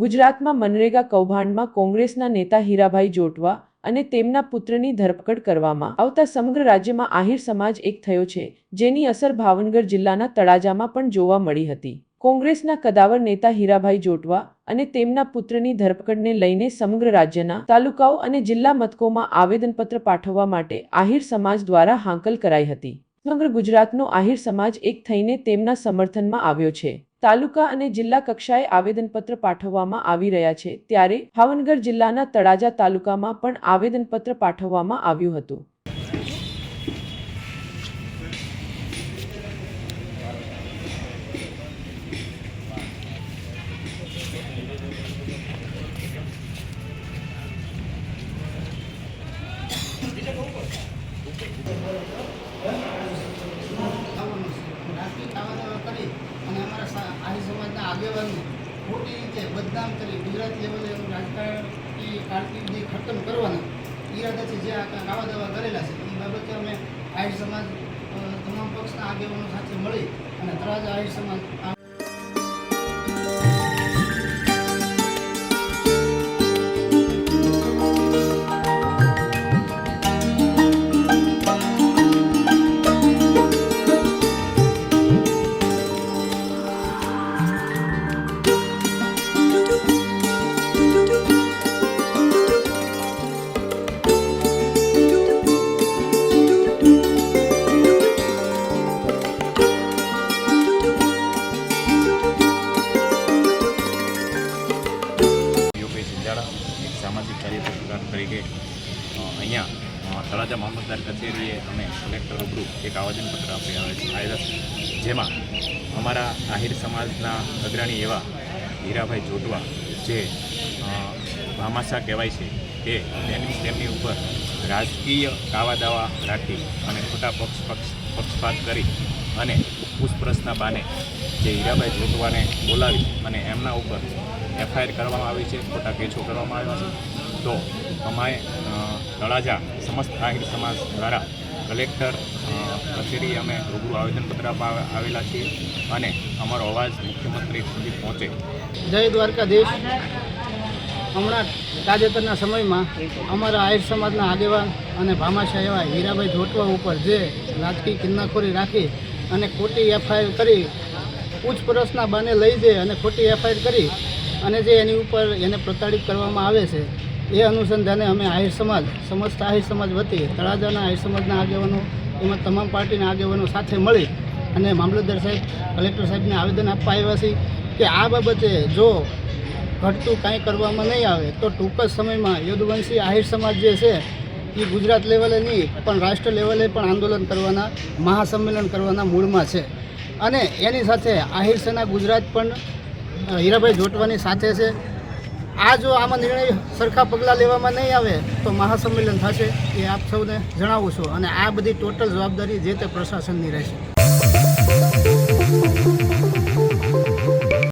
ગુજરાતમાં મનરેગા કૌભાંડમાં કોંગ્રેસના નેતા હીરાભાઈ જોટવા અને તેમના પુત્રની ધરપકડ કરવામાં આવતા સમગ્ર રાજ્યમાં આહિર સમાજ એક થયો છે, જેની અસર ભાવનગર જિલ્લાના તળાજામાં પણ જોવા મળી હતી. કોંગ્રેસના કદાવર નેતા હીરાભાઈ જોટવા અને તેમના પુત્રની ધરપકડને લઈને સમગ્ર રાજ્યના તાલુકાઓ અને જિલ્લા મથકોમાં આવેદનપત્ર પાઠવવા માટે આહિર સમાજ દ્વારા હાંકલ કરાઈ હતી. સમગ્ર ગુજરાતનો આહિર સમાજ એક થઈને તેમના સમર્થનમાં આવ્યો છે. તાલુકા અને જિલ્લા કક્ષાએ આવેદનપત્ર પાઠવવામાં આવી રહ્યા છે. ત્યારે ભાવનગર જિલ્લાના તળાજા તાલુકામાં પણ આવેદનપત્ર પાઠવવામાં આવ્યું હતું. કરી અને અમારા આર્ય સમાજના આગેવાનને ખોટી રીતે બદનામ કરી ગુજરાત લેવલે રાજકારણની કારકિર્દી ખતમ કરવાના. ઈરાદાથી જે આ કાવા દાવા કરેલા છે એ બાબતે અમે આર્ય સમાજ તમામ પક્ષના આગેવાનો સાથે મળી અને તળાજા આર્ય સમાજ આ એક સામાજિક કાર્યકર્તા તરીકે અહીંયા તળાજા મામલતદાર કચેરીએ અમે કલેક્ટર રૂબરૂ એક આવેદનપત્ર આપી આવ્યા છે. જેમાં અમારા આહિર સમાજના અગ્રણી એવા હીરાભાઈ જોટવા જે ભામાશા કહેવાય છે તે તેની તેમની ઉપર રાજકીય કાવા દાવા રાખી અને ખોટા પક્ષ પક્ષ, પક્ષપાત કરી અને પૂછપરછના બાને જે હીરાભાઈ જોટવાને બોલાવી અને એમના ઉપર એફઆઈઆર કરવામાં આવી છે, ખોટા કેસો કરવામાં આવ્યા છે. તો અમારે તળાજા સમસ્ત આહિર સમાજ દ્વારા કલેક્ટર કચેરી અમે રૂબરૂ આવેદનપત્ર આપવા આવેલા છીએ અને અમારો અવાજ મુખ્યમંત્રી સુધી પહોંચે. જય દ્વારકાધીશ. હમણાં તાજેતરના સમયમાં અમારા આહિર સમાજના આગેવાન અને ભામાશા એવા હીરાભાઈ જોટવા ઉપર જે રાજકીય કિન્નાખોરી રાખી અને ખોટી એફઆઈઆર કરી, પૂછપરછના બાને લઈ જઈ અને ખોટી એફઆઈઆર કરી અને જે એની ઉપર એને પ્રતાડિત કરવામાં આવે છે, એ અનુસંધાને અમે આહિર સમાજ, સમસ્ત આહિર સમાજ વતી તળાજાના આહિર સમાજના આગેવાનો, એમાં તમામ પાર્ટીના આગેવાનો સાથે મળી અને મામલતદાર સાહેબ, કલેક્ટર સાહેબને આવેદન આપવા આવ્યા છે કે આ બાબતે જો ઘટતું કાંઈ કરવામાં નહીં આવે, તો ટૂંક જ સમયમાં યદુવંશી આહિર સમાજ જે છે એ ગુજરાત લેવલે નહીં, પણ રાષ્ટ્ર લેવલે પણ આંદોલન કરવાના, મહાસંમેલન કરવાના મૂળમાં છે. અને એની સાથે આહિર સેના ગુજરાત પણ હીરાભાઈ જોટવાની સાથે છે. આ જો આમાં નિર્ણય સરખા પગલાં લેવામાં નહીં આવે તો મહાસંમેલન થશે એ આપ સૌને જણાવું છું. અને આ બધી ટોટલ જવાબદારી જે તે પ્રશાસનની રહેશે.